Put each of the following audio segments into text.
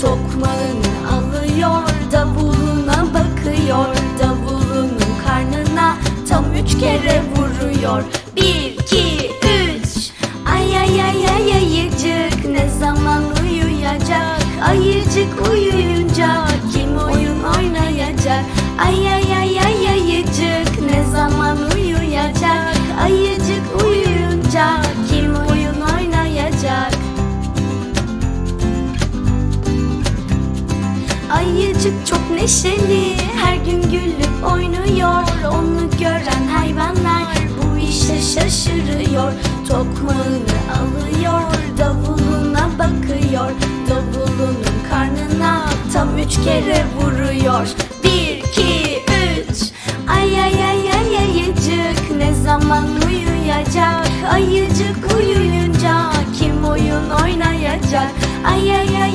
Tokmağını alıyor davuluna bakıyor. Davulunun karnına tam üç kere vuruyor. Bir, iki, neşeli Her gün gülüp oynuyor. Onu gören hayvanlar Bu işe şaşırıyor. Tokmağını alıyor Davuluna bakıyor. Davulunun karnına Tam üç kere vuruyor. Bir, iki, üç. Ay ay ay ay ayıcık Ne zaman uyuyacak? Ayıcık uyuyunca Kim oyun oynayacak? Ay ay ay ay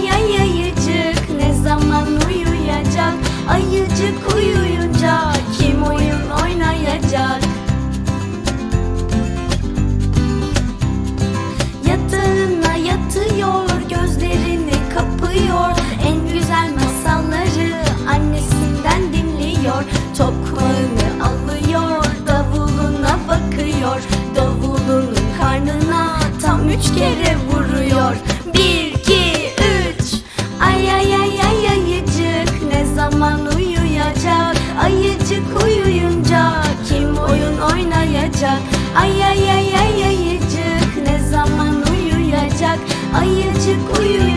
üç kere vuruyor. Bir, iki, üç. Ay ay ay ay ayıcık. Ne zaman uyuyacak? Ayıcık uyuyunca kim oyun oynayacak? Ay ay ay ay ayıcık. Ne zaman uyuyacak? Ayıcık uyuyacak